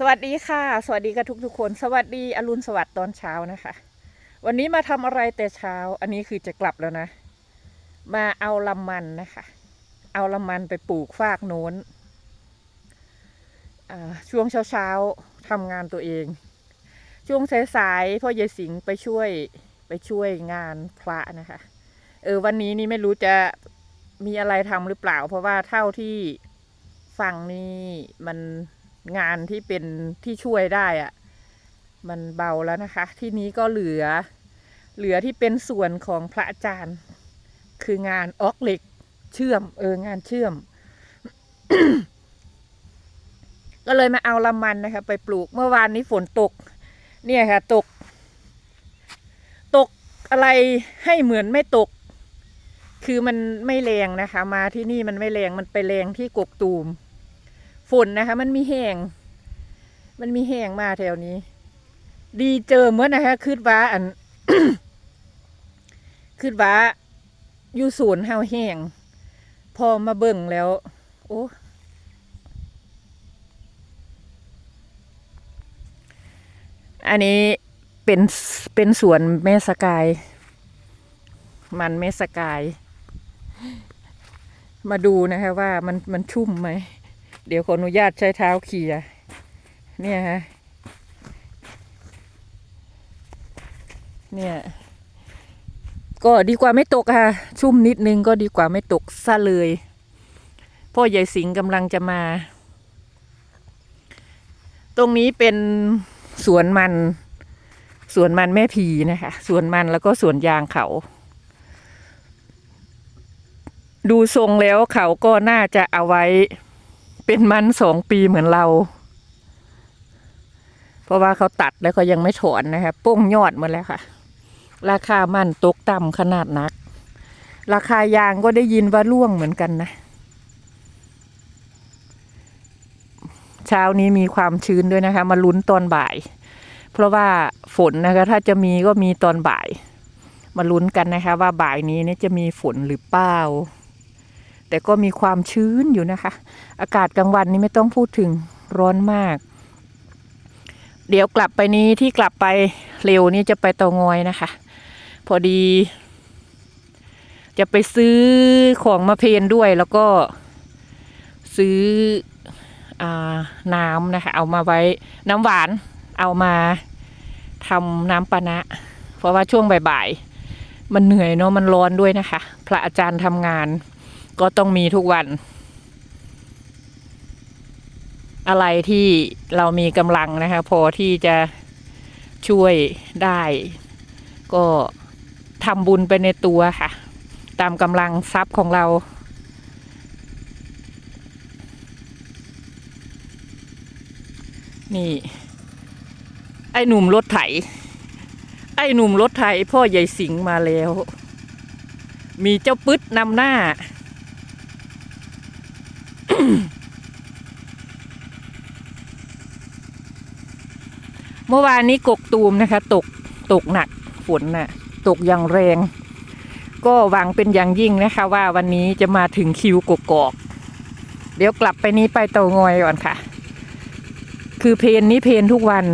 สวัสดีค่ะ สวัสดีกับทุกทุกคน สวัสดีอรุณสวัสดิ์ตอนเช้านะคะ วันนี้มาทำอะไรแต่เช้า อันนี้คือจะกลับแล้วนะ มาเอาลำมันนะคะ เอาลำมันไปปลูกฟากโน้นช่วงเช้าๆทำงานตัวเอง ช่วงสายๆพ่อยายสิงไปช่วยไปช่วยงานพระนะคะ เออวันนี้นี่ไม่รู้จะมีอะไรทำหรือเปล่า เพราะว่าเท่าที่ฟังนี่มัน งานที่เป็นที่ช่วยได้อะมันเบาแล้วนะคะ ที่นี้ก็เหลือ เหลือที่เป็นส่วนของพระอาจารย์ คืองานออกเหล็กเชื่อม เอองานเชื่อม ก็เลยมาเอาลำมันนะคะ ไปปลูกเมื่อวานนี้ฝนตก เนี่ยค่ะ ตก ตกอะไรให้เหมือนไม่ตก คือมันไม่แรงนะคะ มาที่นี่มันไม่แรงมันไปแรงที่กกตูม นนะคะ มันมีแห้งมันมีแห้งมาแถวนี้ ดีเจอเมื่อนะคะคืดว่าอันคืดว่าอยู่ศูนย์เฮาแห้งพอมาเบิ่งแล้ว โอ้อันนี้เป็นเป็นสวนแม่สกาย มันแม่สกาย มาดูนะคะว่ามันมันชุ่มไหม เดี๋ยวขออนุญาตใช้เท้าเขี่ยเนี่ยฮะเนี่ย ก็ดีกว่าไม่ตกค่ะ ชุ่มนิดนึงก็ดีกว่าไม่ตกซะเลยพ่อใหญ่สิงกำลังจะมา ตรงนี้เป็นสวนมัน สวนมันแม่พีนะคะ สวนมันแล้วก็สวนยางเขา ดูทรงแล้วเขาก็น่าจะเอาไว้ เป็นมันสองปีเหมือนเรา เพราะว่าเขาตัดแล้วก็ยังไม่ถอนนะคะโป้งยอดหมดแล้วค่ะ ราคามันตกต่ำขนาดนัก ราคายางก็ได้ยินว่าร่วงเหมือนกันนะ เช้านี้มีความชื้นด้วยนะคะ มาลุ้นตอนบ่าย เพราะว่าฝนนะคะ ถ้าจะมีก็มีตอนบ่าย มาลุ้นกันนะคะ ว่าบ่ายนี้เนี่ยจะมีฝนหรือเปล่า แต่ก็มีความชื้นอยู่นะคะ อากาศกลางวันนี้ไม่ต้องพูดถึงร้อนมาก เดี๋ยวกลับไปนี้ที่กลับไปเร็วนี่จะไปเตางอยนะคะ พอดี จะไปซื้อของมาเพนด้วยแล้วก็ซื้ออน้ำนะคะ เอามาไว้น้ำหวานเอามาทำน้ำปานะ เพราะว่าช่วงบ่ายๆมันเหนื่อยเนาะมันร้อนด้วยนะคะ พระอาจารย์ทำงาน ก็ต้องมีทุกวัน อะไรที่เรามีกำลังนะคะ พอที่จะช่วยได้ ก็ทำบุญไปในตัวค่ะ ตามกำลังทรัพย์ของเรานี่ ไอ้หนุ่มรถไถ ไอ้หนุ่มรถไถพ่อใหญ่สิงมาแล้ว มีเจ้าปึ๊ดนำหน้า เมื่อวานนี้กกตูมนะคะ ตกตกหนักฝนน่ะ ตกอย่างแรง ก็หวังเป็นอย่างยิ่งนะคะ ว่าวันนี้จะมาถึงคิวกกอก เดี๋ยวกลับไปนี้ไปเตางอยก่อนค่ะ คือเพนนี้เพนทุกวัน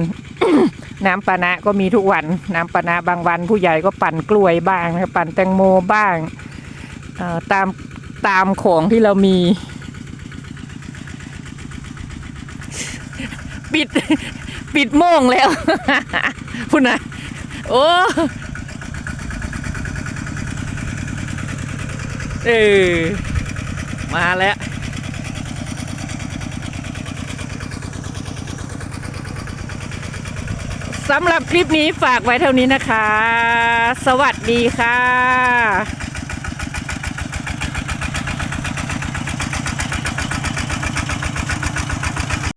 น้ำปานะก็มีทุกวัน น้ำปานะบางวันผู้ใหญ่ก็ปั่นกล้วยบ้างนะปั่นแตงโมบ้างตามตามของที่เรามี ปิด ปิดโมงแล้วพุ่นนะโอ้เออมาแล้วสำหรับคลิปนี้ฝากไว้เท่านี้นะคะ สวัสดีค่ะ